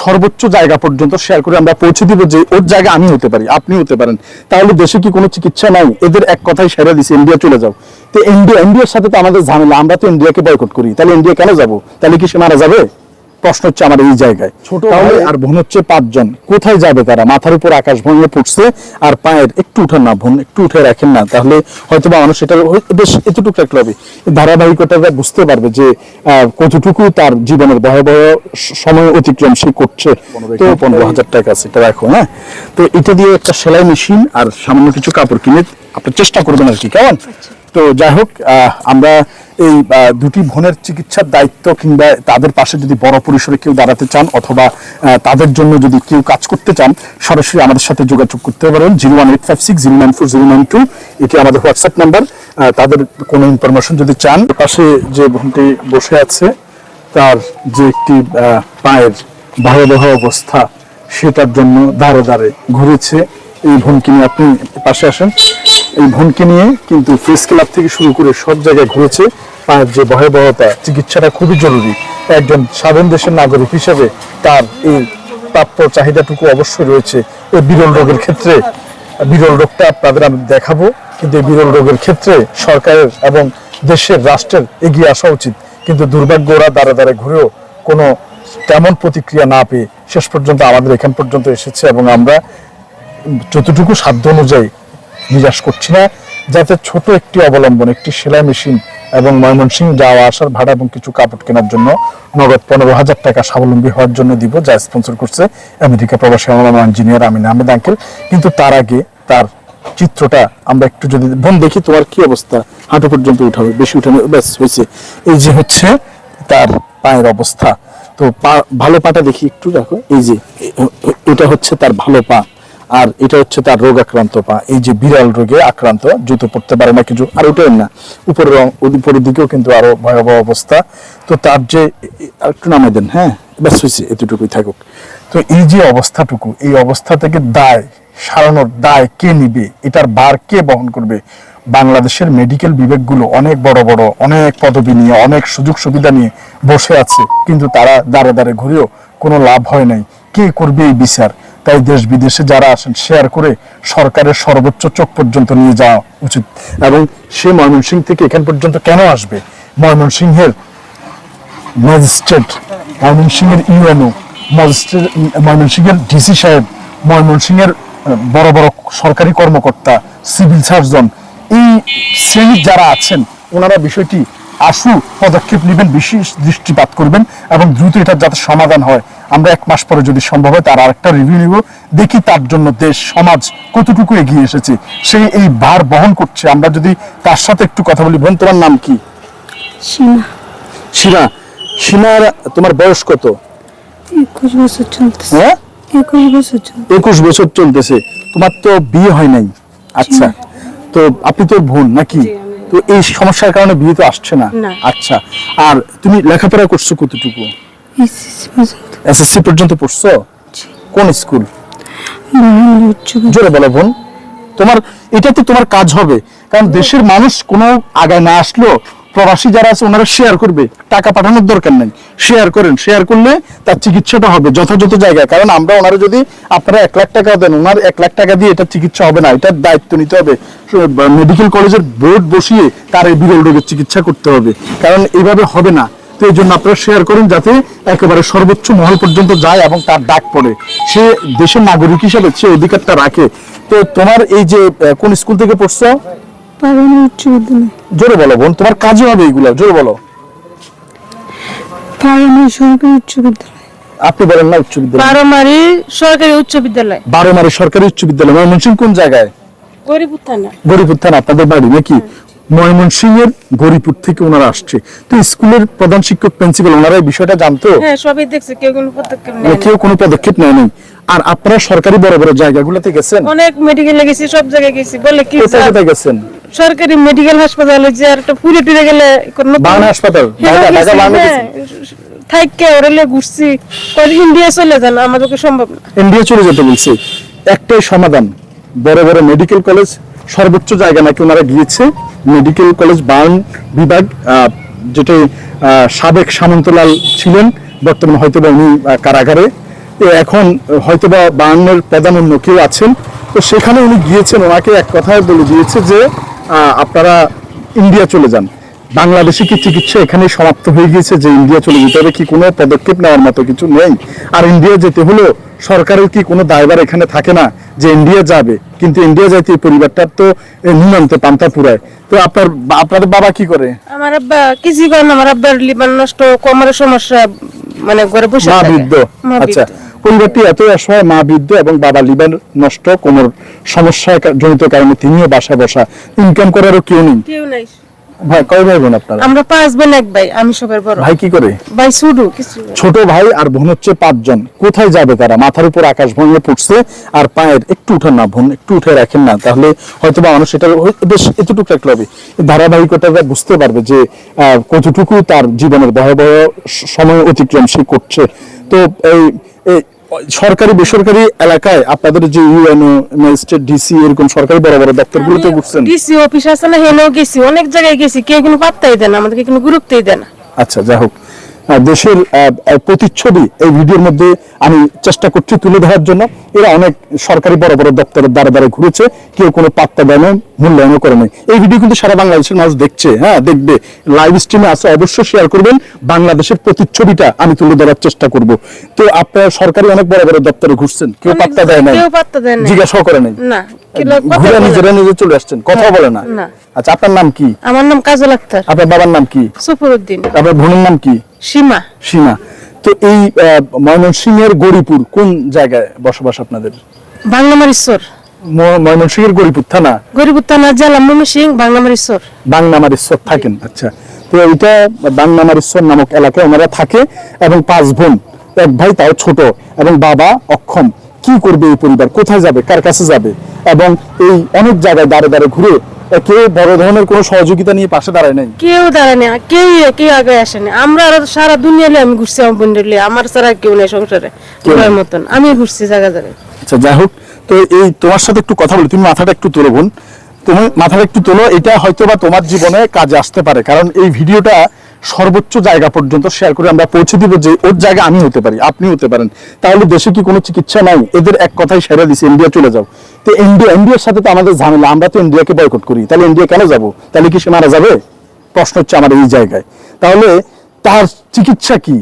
সর্বোচ্চ জায়গা পর্যন্ত শেয়ার করে আমরা পৌঁছে দিব যে ওর জায়গা আমি হতে পারি, আপনি হতে পারেন। তাহলে দেশে কি কোনো চিকিৎসা নাই? এদের এক কথাই সেরা দিছে ইন্ডিয়া চলে যাও। তো ইন্ডিয়া ইন্ডিয়ার সাথে তো আমাদের ঝামেলা, আমরা তো ইন্ডিয়াকে বয়কট করি। তাহলে ইন্ডিয়া কেন যাব? তাহলে কি সে মারা যাবে? প্রশ্ন হচ্ছে আমার এই জায়গায়। ছোট আর বোন হচ্ছে পাঁচজন। কোথায় যাবে তারা? মাথার উপর আকাশ ভেঙে পড়ছে আর পায়ের একটু উঠান না বোন একটু উঠে রাখেন না। তাহলে হয়তো বা মানুষ এটা বেশ এতটুকু রাখলে হবে এই ধারাবাহিকতাটা বুঝতে পারবে যে আহ, কতটুকু তার জীবনের ভয়াবহ সময় অতিক্রম সে করছে। তো পনেরো হাজার টাকা সেটা রাখো হ্যাঁ? তো এটা দিয়ে একটা সেলাই মেশিন আর সামান্য কিছু কাপড় কিনে আপনি চেষ্টা করবেন আর কি কেমন? তো যাই হোক আহ, আমরা এই দুটি বোনের চিকিৎসার দায়িত্ব কিংবা তাদের পাশে যদি বড় পরিসরে কেউ দাঁড়াতে চান অথবা তাদের জন্য যদি কেউ কাজ করতে চান, সরাসরি আমাদের সাথে যোগাযোগ করতে পারেন zero one eight five six zero nine four zero nine two এটি আমাদের হোয়াটসঅ্যাপ নাম্বার। তাদের কোনো ইনফরমেশন যদি চান পাশে যে বোনটি বসে আছে, তার যে একটি পায়ের ভয়াবহ অবস্থা, সেটার জন্য দাঁড়ে দাঁড়ে ঘুরেছে। এই বোনকে নিয়ে আপনি পাশে আসেন। এই বোনকে নিয়ে কিন্তু ফেস ক্লাব থেকে শুরু করে সব জায়গায় ঘুরেছে। পায়ের যে ভয়াবহতা, চিকিৎসাটা খুবই জরুরি। একজন স্বাধীন দেশের নাগরিক হিসেবে তার এই প্রাপ্য চাহিদাটুকু অবশ্যই রয়েছে। এই বিরল রোগের ক্ষেত্রে, বিরল রোগটা আপনাদের আমি দেখাবো। কিন্তু এই বিরল রোগের ক্ষেত্রে সরকারের এবং দেশের রাষ্ট্রের এগিয়ে আসা উচিত। কিন্তু দুর্ভাগ্য, ওরা দ্বারা দ্বারা ঘুরেও কোনো তেমন প্রতিক্রিয়া না পেয়ে শেষ পর্যন্ত আমাদের এখান পর্যন্ত এসেছে এবং আমরা যতটুকু সাধ্য অনুযায়ী নিরাশ করছি না। যাতে ছোট একটি অবলম্বন, একটি সেলাই মেশিন এবং ময়মনসিং যাওয়া আসার ভাড়া এবং কিছু কাপড় কেনার জন্য নগদ পনেরো হাজার টাকা স্বাবলম্বী হওয়ার জন্য দিব, যা স্পন্সর করছে আমেরিকা প্রবাসী আমার ইঞ্জিনিয়ার আমিন আহমেদ আঙ্কেল কিন্তু তার আগে তার চিত্রটা আমরা একটু যদি, বোন দেখি তোমার কি অবস্থা? হাঁটু পর্যন্ত উঠাবে বেশি উঠানো ব্যাস, হয়েছে। এই যে হচ্ছে তার পায়ের অবস্থা। তো পা, ভালো পাটা দেখি একটু, দেখো, এই যে এটা হচ্ছে তার ভালো পা। আর এটা হচ্ছে তার রোগ আক্রান্ত পা। এই যে বিড়াল রোগে আক্রান্ত, জুতো পড়তে পারে না, কিছু আর ওটাই না। উপরের উপরের দিকেও কিন্তু আরও ভয়াবহ অবস্থা। তো তার যে একটু নামে দেন হ্যাঁ? ব্যাস হয়েছে এতটুকুই থাকুক। তো এই যে অবস্থাটুকু, এই অবস্থা থেকে দায় সারানোর দায় কে নিবে? এটার ভার কে বহন করবে? বাংলাদেশের মেডিকেল বিভাগগুলো অনেক বড় বড়, অনেক পদবি নিয়ে, অনেক সুযোগ সুবিধা নিয়ে বসে আছে। কিন্তু তারা দাঁড়ে দাঁড়ে ঘুরেও কোনো লাভ হয় নাই। কে করবে এই বিচার? তাই দেশ বিদেশে যারা আসেন শেয়ার করে সরকারের সর্বোচ্চ চোখ পর্যন্ত নিয়ে যাওয়া উচিত। এবং সে ময়মনসিংহ থেকে এখান পর্যন্ত কেন আসবে? ময়মনসিংহের ম্যাজিস্ট্রেট ময়মনসিংহের ইউএনও ম্যাজিস্ট্রেট ময়মনসিংহের ডিসি সাহেব, ময়মনসিংহের বড় বড় সরকারি কর্মকর্তা সিভিল সার্জন এই শ্রেণির যারা আছেন, ওনারা বিষয়টি আশু পদক্ষেপ নেবেন বিশেষ দৃষ্টিপাত করবেন এবং দ্রুত এটার যাতে সমাধান হয়। আমরা এক মাস পরে যদি সম্ভব হয় তার আরেকটা রিভিউ নিব। দেখি তার জন্য দেশ সমাজ কতটুকু এগিয়ে এসেছে। সেই এই ভার বহন করছে। আমরা যদি তার সাথে একটু কথা বলি। বোন তোমার নাম কি? সীমা। সীমা। সীমার তোমার বয়স কত? একুশ বছর চলতেছে। হ্যাঁ? একুশ বছর একুশ বছর চলতেছে। তোমার তো বিয়ে হয় নাই। আচ্ছা। তো আপনি তো বোন নাকি? তো এই সমস্যার কারণে বিয়ে তো আসছে না। আচ্ছা। আর তুমি লেখাপড়া করছ কতটুকু? এসএসসি পর্যন্ত। পড়ছো? কোন স্কুল? জোরে বলো বোন। তোমার এটাতে তোমার কাজ হবে। কারণ দেশের মানুষ কোনো আগায় না আসলেও প্রবাসী যারা আছে, ওনারা শেয়ার করবে। টাকা পাঠানোর দরকার নেই। শেয়ার করেন। শেয়ার করলে তার চিকিৎসাটা হবে যথাযথ জায়গায়। কারণ আমরা ওনারা যদি আপনারা এক লাখ টাকা দেন, ওনার এক লাখ টাকা দিয়ে এটা চিকিৎসা হবে না, এটার দায়িত্ব নিতে হবে। মেডিকেল কলেজের বোর্ড বসিয়ে তার এই বিরল রোগের চিকিৎসা করতে হবে। কারণ এইভাবে হবে না। তো এই জন্য আপনারা শেয়ার করেন যাতে একেবারে সর্বোচ্চ মহল পর্যন্ত যায় এবং তার ডাক পড়ে। সে দেশের নাগরিক হিসেবে সে অধিকারটা রাখে। তো তোমার এই যে কোন স্কুল থেকে পড়ছো? উচ্চ বিদ্যালয় জোরে বলো বোন তোমার কাজে হবে এইগুলো জোরে বলো। বাঙালি সরকারি উচ্চ বিদ্যালয়। আপনি বলেন না উচ্চ বিদ্যালয়। বারোমারি সরকারি উচ্চ বিদ্যালয়। বারোমারি সরকারি উচ্চ বিদ্যালয় ময়মনসিংহ কোন জায়গায়? গরিপুর থানা। গরিপুর থানা আপনাদের বাড়ি নাকি? ময়মনসিংহের গরিপুর থেকে ওনারা আসছে। তো স্কুলের প্রধান শিক্ষক প্রিন্সিপাল ওনারা এই বিষয়টা জানতো? হ্যাঁ সবই দেখছে কেউ কোনো পদক্ষেপ মানে নেয় কেউ কোনো পদক্ষেপ নেয়নি আর আপনারা সরকারি বড় বড় জায়গাগুলোতে গেছেন? অনেক মেডিকেলে গেছি সব জায়গায় গেছি। বলে কি কোথায় কোথায় গেছেন? সরকারি মেডিকেল হাসপাতালে যে আর একটা ফুলে টুলে গেলে কোনো বাংলা হাসপাতাল? হ্যাঁ, ঢাকা বাংলা হ্যাঁ। থাইকে ওরেলে ঘুরছি। কই ইন্ডিয়া চলে যান আমাদেরকে সম্ভব না। ইন্ডিয়া চলে যেতে বলছে। একটাই সমাধান বড় বড় মেডিকেল কলেজ সর্বোচ্চ জায়গা নাকি ওনারা গিয়েছে মেডিকেল কলেজ বার্ন বিভাগ যেটি সাবেক সামন্তলাল ছিলেন বর্তমানে হয়তো বা উনি কারাগারে। তো এখন হয়তো বা বায়ান্নের প্রধানন্য কেউ আছেন। তো সেখানে উনি গিয়েছেন ওনাকে এক কথায় বলে দিয়েছে যে আপনারা ইন্ডিয়া চলে যান। বাংলাদেশে কি চিকিৎসা এখানে সমাপ্ত হয়ে গিয়েছে যে ইন্ডিয়া চলে যেতে হবে? কি কোনো পদক্ষেপ নেওয়ার মতো কিছু নেই? আর ইন্ডিয়া যেতে হলো সরকারের কি কোনো দায়ভার এখানে থাকে না যে ইন্ডিয়া যাবে? কিন্তু ইন্ডিয়া যাইতে এই পরিবারটার তো নুনান্তে পান্তা পুরায়। তো আপনার আপনাদের বাবা কি করে? আমার আব্বা কিছু করেন আমার আব্বার লিভার নষ্ট কোমরের সমস্যা মানে ঘরে বসে মা বৃদ্ধ। আচ্ছা। পরিবারটি এত অসহায় মা বৃদ্ধ এবং বাবা লিভার নষ্ট কোমর সমস্যা জনিত কারণে তিনিও বাসা বসা ইনকাম করারও কেউ নেই। কেউ নাই। ভাই কয় ভাই বোন আপনারা? আমরা পাঁচ বোন এক ভাই আমি সবার বড়। ভাই কি করে? ভাই কিছু ছোট ভাই আর বোন হচ্ছে পাঁচজন। কোথায় যাবে তারা? মাথার উপর আকাশ ভেঙে পড়ছে আর পায়ের একটু উঠান না বোন একটু উঠে রাখেন না। তাহলে হয়তো বা মানুষ এটা বেশ এতটুকু রাখলে হবে ধারাবাহিকতাটা বুঝতে পারবে যে কতটুকু তার জীবনের ভয়াবহ সময় অতিক্রম সে করছে। তো এই সরকারি বেসরকারি এলাকায় আপনাদের যে ইউএনও ম্যাজিস্ট্রেট ডিসি এরকম সরকারি বড় বড় দপ্তরগুলোতে ঘুরছেন? ডিসি অফিস আছে না হেনেও গেছি অনেক জায়গায় গেছি কেউ কোনো পাত্তাই দেয় না আমাদেরকে কোনো গুরুত্বই দেয় না। আচ্ছা যাই হোক। দেশের প্রতিচ্ছবি এই ভিডিওর মধ্যে আমি চেষ্টা করছি তুলে ধরার জন্য। এরা অনেক সরকারি বড় বড় দপ্তরের দ্বারা দ্বারা ঘুরেছে কেউ কোনো পাত্তা দেয় না মূল্যায়নও করে নাই। এই ভিডিও কিন্তু সারা বাংলাদেশের মানুষ দেখছে হ্যাঁ দেখবে। লাইভ স্ট্রিমে আছে অবশ্যই শেয়ার করবেন। বাংলাদেশের প্রতিচ্ছবিটা আমি তুলে ধরার চেষ্টা করব। তো আপনারা সরকারি অনেক বড় বড় দপ্তরে ঘুরছেন কেউ পাত্তা দেয় না জিজ্ঞাসাও করে নাই। ঘুরে নিজেরা নিজে চলে আসছেন কথা বলে না। আচ্ছা আপনার নাম কি? আমার নাম কাজল আক্তার। আপনার বাবার নাম কি? সফরউদ্দিন আপনার বোনের নাম কি? সীমা। সীমা। তো এই ময়মনসিংহের গরিপুর কোন জায়গায় বসবাস আপনাদের? বাংলামারিশ্বর ময়মনসিংহের গরিপুর থানা? গরিবুর থানা জেলা ময়মনসিং বাংলামারিশ্বর বাংনামারিশ্বর থাকেন আচ্ছা। তো এটা বাংনামারিশ্বর নামক এলাকায় ওনারা থাকে এবং পাঁচ বোন এক ভাই তাও ছোট এবং বাবা অক্ষম। কি করবে এই পরিবার? কোথায় যাবে? কার কাছে যাবে? এবং এই অনেক জায়গায় দাঁড়ে দাঁড়ে ঘুরে কেউ বড় ধরনের কোনো সহযোগিতা নিয়ে পাশে দাঁড়ায় নাই। কেউ দাঁড়ায় না কেউ কেউ আগে আসেনি আমরা আর সারা দুনিয়া আমি ঘুরছি আমার বোনের। আমার ছাড়া কেউ নেই সংসারে। ঘোরার মতন। আমি ঘুরছি জায়গা জায়গায়। আচ্ছা যাই হোক তো এই তোমার সাথে একটু কথা বলি। তুমি মাথাটা একটু তোলো বোন। তুমি মাথাটা একটু তোলো এটা হয়তো বা তোমার জীবনে কাজে আসতে পারে। কারণ এই ভিডিওটা সর্বোচ্চ জায়গা পর্যন্ত শেয়ার করে আমরা পৌঁছে দিব যে ওর জায়গা আমি হতে পারি, আপনি হতে পারেন। তাহলে দেশে কি কোনো চিকিৎসা নাই? এদের এক কথাই সেরা দিছে ইন্ডিয়া চলে যাও। তো ইন্ডিয়া ইন্ডিয়ার সাথে তো আমাদের ঝামেলা, আমরা তো ইন্ডিয়াকে বয়কট করি। তাহলে ইন্ডিয়া কেন যাব? তাহলে কি সে মারা যাবে? প্রশ্ন হচ্ছে আমার এই জায়গায়। তাহলে তার চিকিৎসা কি?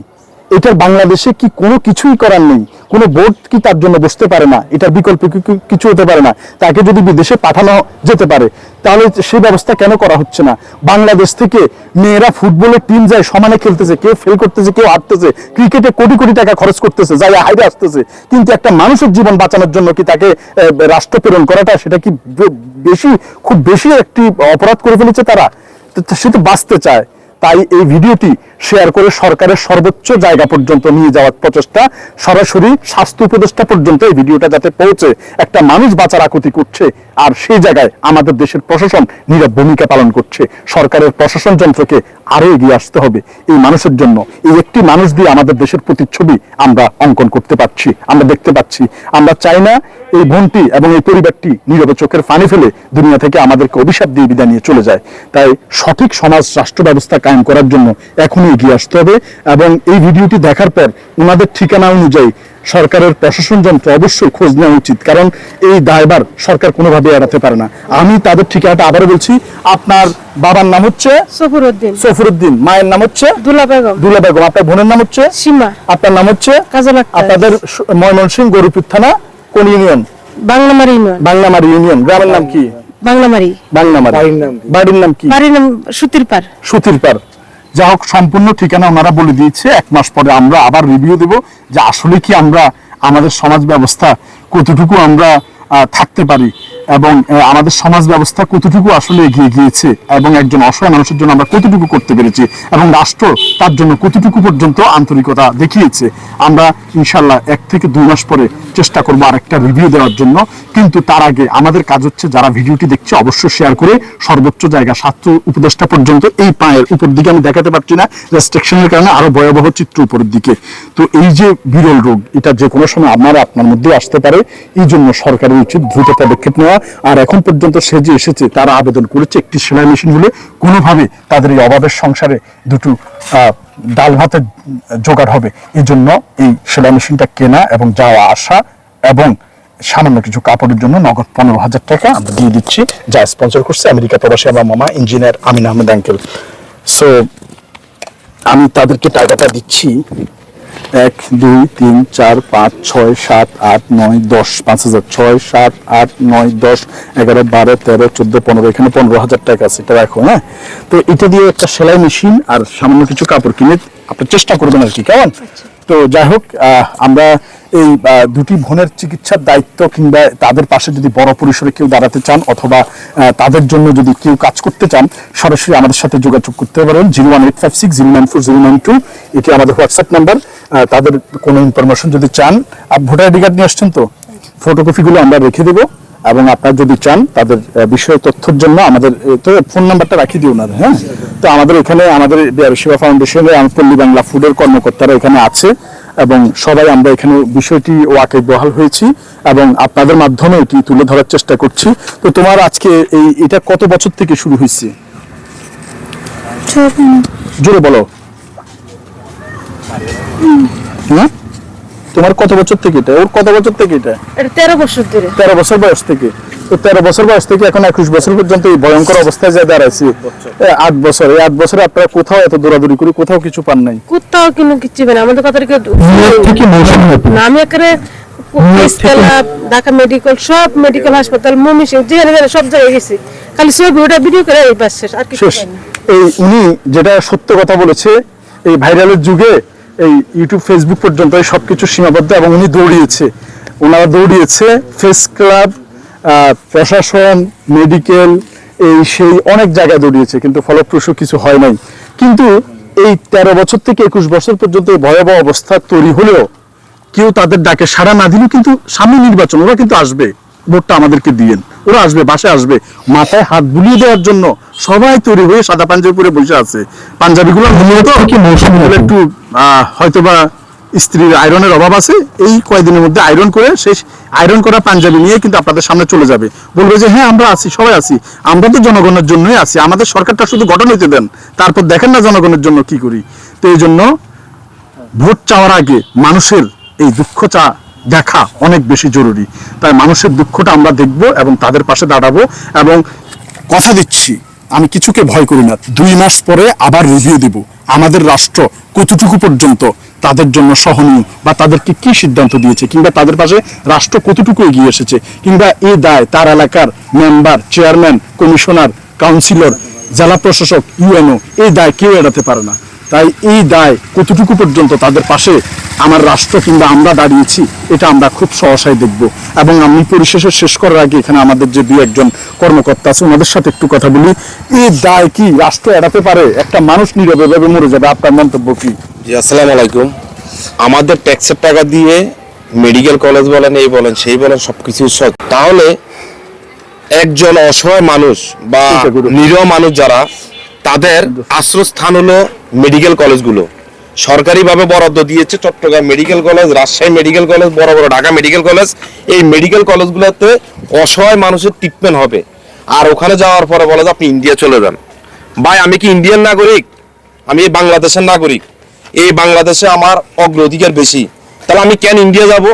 এটার বাংলাদেশে কি কোনো কিছুই করার নেই? কোনো বোর্ড কি তার জন্য বসতে পারে না? এটার বিকল্প কিছু হতে পারে না? তাকে যদি বিদেশে পাঠানো যেতে পারে, তাহলে সেই ব্যবস্থা কেন করা হচ্ছে না? বাংলাদেশ থেকে মেয়েরা ফুটবলের টিম যায়, সমানে খেলতেছে, কেউ ফেল করতেছে, কেউ হারতেছে, ক্রিকেটে কোটি কোটি টাকা খরচ করতেছে যাই হাইরে আসতেছে। কিন্তু একটা মানুষের জীবন বাঁচানোর জন্য কি তাকে রাষ্ট্র প্রেরণ করাটা সেটা কি বেশি, খুব বেশি একটি অপরাধ করে ফেলেছে তারা? সে তো বাঁচতে চায়। তাই এই ভিডিওটি শেয়ার করে সরকারের সর্বোচ্চ জায়গা পর্যন্ত নিয়ে যাওয়ার প্রচেষ্টা সরাসরি স্বাস্থ্য উপদেষ্টা পর্যন্ত এই ভিডিওটা যাতে পৌঁছে একটা মানুষ বাঁচার আকুতি করছে আর সেই জায়গায় আমাদের দেশের প্রশাসন নীরব ভূমিকা পালন করছে। সরকারের প্রশাসন যন্ত্রকে আরও এগিয়ে আসতে হবে এই মানুষের জন্য। এই একটি মানুষ দিয়ে আমাদের দেশের প্রতিচ্ছবি আমরা অঙ্কন করতে পারছি, আমরা দেখতে পাচ্ছি। আমরা চাই না এই বোনটি এবং এই পরিবারটি নীরবে চোখের পানি ফেলে দুনিয়া থেকে আমাদেরকে অভিশাপ দিয়ে বিদায় নিয়ে চলে যায়। তাই সঠিক সমাজ রাষ্ট্র ব্যবস্থা কায়েম করার জন্য এখনই এগিয়ে আসতে হবে এবং এই ভিডিওটি দেখার পর ওনাদের ঠিকানা অনুযায়ী সরকারের প্রশাসন যন্ত্র অবশ্যই খোঁজ নেওয়া উচিত কারণ এই দায়বার সরকার কোনোভাবে এড়াতে পারে না। আমি তাদের ঠিকানাটা আবারও বলছি আপনার বাবার নাম হচ্ছে? সফরউদ্দিন সফরুদ্দিন। মায়ের নাম হচ্ছে? দুলা বেগম। দুলা বেগম। আপনার বোনের নাম হচ্ছে? সীমা। আপনার নাম হচ্ছে? আপনাদের স- ময়মনসিংহ গরুপুর থানা? কোন union? Banglamari union. Banglamari union. গ্রামের নাম কি? বাংলামারি। বাংলামারি। বাড়ির নাম কি? বাড়ির নাম সুতিরপার সুতিরপার যা হোক সম্পূর্ণ ঠিকানা ওনারা বলে দিয়েছে। এক মাস পরে আমরা আবার রিভিউ দেব যে আসলে কি আমরা আমাদের সমাজ ব্যবস্থা কতটুকু আমরা আহ, থাকতে পারি। এবং আমাদের সমাজ ব্যবস্থা কতটুকু আসলে এগিয়ে গিয়েছে এবং একজন অসহায় মানুষের জন্য আমরা কতটুকু করতে পেরেছি এবং রাষ্ট্র তার জন্য কতটুকু পর্যন্ত আন্তরিকতা দেখিয়েছে, আমরা ইনশাল্লাহ এক থেকে দুই মাস পরে চেষ্টা করব আরেকটা রিভিউ দেওয়ার জন্য। কিন্তু তার আগে আমাদের কাজ হচ্ছে যারা ভিডিওটি দেখছে অবশ্যই শেয়ার করে সর্বোচ্চ জায়গা স্বাস্থ্য উপদেষ্টা পর্যন্ত এই পায়ের উপর দিকে আমি দেখাতে পারছি না রেস্ট্রিকশনের কারণে আরও ভয়াবহ চিত্র উপরের দিকে। তো এই যে বিরল রোগ, এটা যে কোনো সময় আমার আপনার মধ্যে আসতে পারে, এই জন্য সরকারের উচিত দ্রুত পদক্ষেপ নেওয়া আর এখন পর্যন্ত সে যে এসেছে, তারা আবেদন করেছে একটি সেলাই মেশিন হলে কোনোভাবে তাদের এই অভাবের সংসারে দুটো ডাল ভাতের জোগাড় হবে। এই জন্য এই সেলাই মেশিনটা কেনা এবং যাওয়া আসা এবং সামান্য কিছু কাপড়ের জন্য নগদ পনেরো হাজার টাকা আমরা দিয়ে দিচ্ছি, যা স্পন্সর করছে আমেরিকা প্রবাসী আমার মামা engineer Amin Ahmed uncle so আমি তাদেরকে টাকাটা দিচ্ছি। এক, দুই, তিন, চার, পাঁচ, ছয়, সাত, আট, নয়, দশ, পাঁচ হাজার, ছয়, সাত, আট, নয়, দশ, এগারো, বারো, তেরো, চোদ্দ, পনেরো, এখানে পনেরো হাজার টাকা আছে, এটা রাখো হ্যাঁ? তো এটা দিয়ে একটা সেলাই মেশিন আর সামান্য কিছু কাপড় কিনে আপনি চেষ্টা করবেন আর কি, কেমন? তো যাই হোক আমরা এই দুটি বোনের চিকিৎসার দায়িত্ব কিংবা তাদের পাশে যদি বড় পরিসরে কেউ দাঁড়াতে চান অথবা তাদের জন্য যদি কেউ কাজ করতে চান সরাসরি আমাদের সাথে যোগাযোগ করতে পারেন zero one eight five six zero nine four zero nine two. এটি আমাদের হোয়াটসঅ্যাপ নাম্বার। তাদের কোনো ইনফরমেশন যদি চান আর ভোটার আইডি কার্ড নিয়ে আসছেন তো? ফটোকপিগুলো আমরা রেখে দেবো। এবং আপনারা যদি চান তাদের বিষয়ে তথ্যের জন্য আমাদের তো ফোন নাম্বারটা রাখিয়ে দিও না হ্যাঁ? তো আমাদের এখানে আমাদের সেবা ফাউন্ডেশনের আমার পল্লী বাংলা ফুডের কর্মকর্তারা এখানে আছে এবং সবাই আমরা এখানে বিষয়টি ওয়াকে বহাল হয়েছি এবং আপনাদের মাধ্যমে এটি তুলে ধরার চেষ্টা করছি। তো তোমার আজকে এই এটা কত বছর থেকে শুরু হয়েছে? জোরে বলো। হ্যাঁ তোমার কত বছর থেকে এটা? ওর কত বছর থেকে এটা? এটা তেরো বছর ধরে। তেরো বছর বয়স থেকে। তো তেরো বছর বয়স থেকে এখন একুশ বছর পর্যন্ত এই ভয়ঙ্কর অবস্থায় যা দাঁড়াইছি। আট বছর। এই আট বছরে আপনারা কোথাও এত দৌড়াদৌড়ি করে কোথাও কিছু পান নাই? কোথাও কিন্তু হবে না আমাদের কথা না আমি এখানে ঢাকা মেডিকেল সব মেডিকেল হাসপাতাল মমিস যেখানে যেখানে সব জায়গায় গেছি। খালি ছবি ওটা ভিডিও করে এই পাশ শেষ আর কিছু এই উনি যেটা সত্য কথা বলেছে এই ভাইরালের যুগে এই ইউটিউব ফেসবুক পর্যন্ত এই সবকিছু সীমাবদ্ধ এবং উনি দৌড়িয়েছে। ওনারা দৌড়িয়েছে ফেস ক্লাব প্রশাসন মেডিকেল এই সেই অনেক জায়গায় দৌড়িয়েছে, কিন্তু ফলপ্রসূ কিছু হয় নাই। কিন্তু এই তেরো বছর থেকে একুশ বছর পর্যন্ত এই ভয়াবহ অবস্থা তৈরি হলেও কেউ তাদের ডাকে সাড়া না দিলেও কিন্তু সামনে নির্বাচন, ওরা কিন্তু আসবে, ভোটটা আমাদেরকে দিয়েন। ওরা আসবে বাসে আসবে। মাথায় হাত বুলিয়ে দেওয়ার জন্য সবাই তৈরি হয়ে সাদা পাঞ্জাবি পরে বসে আছে। পাঞ্জাবিগুলো মূলত একটু আহ, হয়তোবা স্ত্রীর আয়রনের অভাব আছে। এই কয়েকদিনের মধ্যে আয়রন করে শেষ আয়রন করা পাঞ্জাবি নিয়ে কিন্তু আপনাদের সামনে চলে যাবে। বলবে যে হ্যাঁ আমরা আছি সবাই আছি। আমরা তো জনগণের জন্যই আছি। আমাদের সরকারটা শুধু গঠন হইতে দেন। তারপর দেখেন না জনগণের জন্য কি করি। তো এই জন্য ভোট চাওয়ার আগে মানুষের এই দুঃখ চা দেখা অনেক বেশি জরুরি। তাই মানুষের দুঃখটা আমরা দেখব এবং তাদের পাশে দাঁড়াবো এবং কথা দিচ্ছি। আমি কিছুকে ভয় করি না। দুই মাস পরে আবার রিভিউ দিব। আমাদের রাষ্ট্র কতটুকু পর্যন্ত তাদের জন্য সহনীয় বা তাদেরকে কি সিদ্ধান্ত দিয়েছে কিংবা তাদের পাশে রাষ্ট্র কতটুকু এগিয়ে এসেছে কিংবা এই দায় তার এলাকার মেম্বার চেয়ারম্যান কমিশনার কাউন্সিলর জেলা প্রশাসক ইউএনও এই দায় কেউ এড়াতে পারে না। তাই এই দায় কতটুকু পর্যন্ত তাদের পাশে আমার রাষ্ট্র কিংবা আমরা দাঁড়িয়েছি এটা আমরা খুব সহসায় দেখব। এবং আমি পরিশেষে শেষ করার আগে এখানে আমাদের যে দু একজন কর্মকর্তা আছে ওনাদের সাথে একটু কথা বলি। এই দায় কি রাষ্ট্র এড়াতে পারে? একটা মানুষ নীরবে ভেবে মরে যাবে আপনার মন্তব্য কি? জি আসসালামু আলাইকুম। আমাদের ট্যাক্সের টাকা দিয়ে মেডিকেল কলেজ বলেন এই বলেন সেই বলেন সবকিছু সৎ। তাহলে একজন অসহায় মানুষ বা নিরীহ মানুষ যারা তাদের আশ্রয়স্থান হলো মেডিকেল কলেজগুলো সরকারিভাবে বরাদ্দ দিয়েছে Chittagong medical college Rajshahi medical college বড় বড় ঢাকা মেডিকেল কলেজ এই মেডিকেল কলেজগুলোতে অসহায় মানুষের ট্রিটমেন্ট হবে। আর ওখানে যাওয়ার পরে বলে যে আপনি ইন্ডিয়া চলে যান। ভাই, আমি কি ইন্ডিয়ান নাগরিক? আমি এই বাংলাদেশের নাগরিক। এই বাংলাদেশে আমার অগ্রাধিকার বেশি। তাহলে আমি কেন ইন্ডিয়া যাব?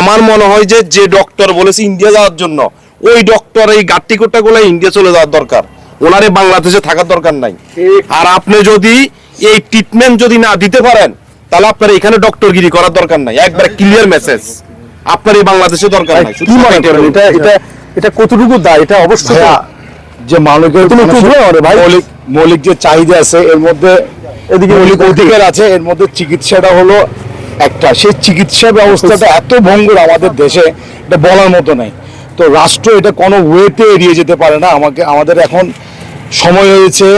আমার মনে হয় যে যে ডক্টর বলেছে ইন্ডিয়া যাওয়ার জন্য, ওই ডক্টর এই গাট্টি কোট্টা গুলো ইন্ডিয়া চলে যাওয়ার দরকার। ওনার বাংলাদেশে থাকার দরকার নাই। আর আপনি যদি এই ট্রিটমেন্ট যদি না দিতে পারেন তাহলে আপনার এখানে ডক্টরগিরি করার দরকার নাই। একবার ক্লিয়ার মেসেজ আপনার এই বাংলাদেশে দরকার নাই কি মনে করেন? এটা এটা এটা কতটুকু দায়? এটা অবশ্যই যে আরে ভাই। মৌলিক মৌলিক যে চাহিদা আছে এর মধ্যে এদিকে মৌলিক। অধিকার আছে এর মধ্যে চিকিৎসাটা হলো একটা। সেই চিকিৎসা ব্যবস্থাটা এত ভঙ্গুর আমাদের দেশে এটা বলার মতো নাই। তো রাষ্ট্র এটা কোনো ওয়েতে এড়িয়ে যেতে পারে না। আমাকে আমাদের এখন সময় হয়েছে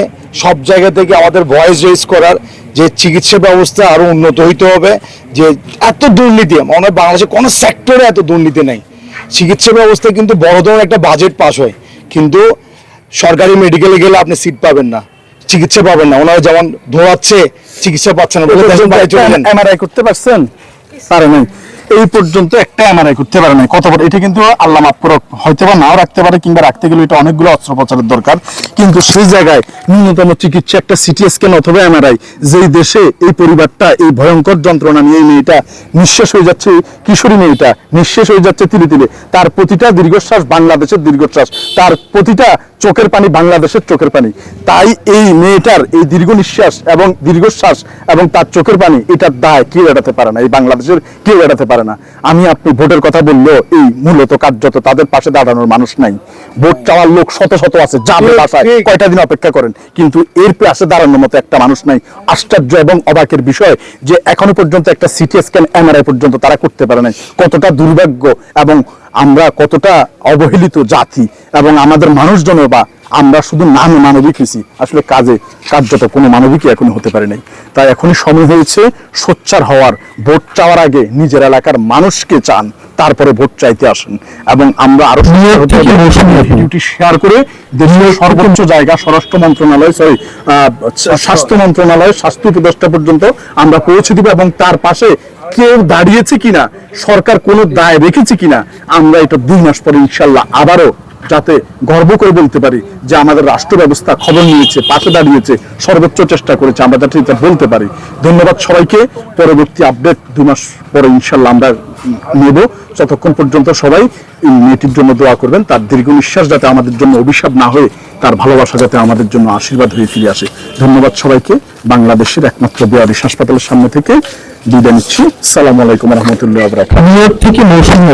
সব জায়গা থেকে আমাদের ভয়েস রেজ করার যে চিকিৎসা ব্যবস্থা আরও উন্নত হইতে হবে যে এত দুর্নীতি মনে হয় বাংলাদেশে কোনো সেক্টরে এত দুর্নীতি নেই। চিকিৎসা ব্যবস্থা কিন্তু বড় ধরনের একটা বাজেট পাস হয়। কিন্তু সরকারি মেডিকেলে গেলে আপনি সিট পাবেন না চিকিৎসা পাবেন না। ওনারা যেমন ধোয়াচ্ছে চিকিৎসা পাচ্ছে না। এমআরআই করতে পারছেন? পারে নাই। এই পর্যন্ত একটা এমআরআই করতে পারে না কত বড় এটা কিন্তু আল্লাহ মাফ করুক হয়তো বা নাও রাখতে পারে কিংবা রাখতে গেলে এটা অনেকগুলো অস্ত্রোপচারের দরকার। কিন্তু সেই জায়গায় ন্যূনতম চিকিৎসা একটা সিটি স্ক্যান অথবা এমআরআই যেই দেশে এই পরিবারটা এই ভয়ঙ্কর যন্ত্রণা নিয়ে মেয়েটা নিঃশেষ হয়ে যাচ্ছে কিশোরী মেয়েটা নিঃশেষ হয়ে যাচ্ছে তিলে তিলে। তার প্রতিটা দীর্ঘশ্বাস বাংলাদেশের দীর্ঘশ্বাস, তার প্রতিটা চোখের পানি বাংলাদেশের চোখের পানি। তাই এই মেয়েটার এই দীর্ঘ নিঃশ্বাস এবং দীর্ঘশ্বাস এবং তার চোখের পানি, এটার দায় কেউ এড়াতে পারে না, এই বাংলাদেশের কেউ এড়াতে পারে না। আমি আপনি ভোটের কথা বলল এই মূলত কার্যত তাদের পাশে দাঁড়ানোর মানুষ নাই। ভোট চাওয়ার লোক শত শত আছে যাবে বাসায় কয়টা দিন অপেক্ষা করেন। কিন্তু এর পাশে দাঁড়ানোর মতো একটা মানুষ নাই। আশ্চর্য এবং অবাকের বিষয় যে এখনও পর্যন্ত একটা সিটি স্ক্যান এমআরআই পর্যন্ত তারা করতে পারে নাই। কতটা দুর্ভাগ্য এবং আমরা কতটা অবহেলিত জাতি এবং আমাদের মানুষজন বা আমরা শুধু নামে মানবিক হয়েছি আসলে কাজে কার্যত কোনো মানবিকই এখন হতে পারে নাই তাই এখনই সময় হয়েছে সোচ্চার হওয়ার ভোট চাওয়ার আগে নিজের এলাকার মানুষকে চান তারপরে ভোট চাইতে আসেন এবং আমরা আরও ভিডিওটি শেয়ার করে দেশের সর্বোচ্চ জায়গা স্বরাষ্ট্র মন্ত্রণালয় সরি স্বাস্থ্য মন্ত্রণালয় স্বাস্থ্য উপদেষ্টা পর্যন্ত আমরা পৌঁছে দিব এবং তার পাশে কেউ দাঁড়িয়েছে কিনা? সরকার কোনো দায় রেখেছে কিনা? আমরা এটা দুই মাস পরে ইনশাল্লাহ আবারও যাতে গর্ব করে বলতে পারি যে আমাদের রাষ্ট্র ব্যবস্থা খবর নিয়েছে, পাশে দাঁড়িয়েছে, সর্বোচ্চ চেষ্টা করেছে, আমরা যাতে এটা বলতে পারি। ধন্যবাদ সবাইকে। পরবর্তী আপডেট দুই মাস পরে ইনশাল্লাহ আমরা নেব। যতক্ষণ পর্যন্ত সবাই এই মেয়েটির জন্য দোয়া করবেন, তার দীর্ঘ নিঃশ্বাস যাতে আমাদের জন্য অভিশাপ না হয়ে, তার ভালোবাসা যাতে আমাদের জন্য আশীর্বাদ হয়ে ফিরে আসে। ধন্যবাদ সবাইকে। বাংলাদেশের একমাত্র বেয়ারিশ হাসপাতালের সামনে থেকে বিদায় নিচ্ছি। সালাম আলাইকুম রহমতুল্লাহ থেকে মৌসুমী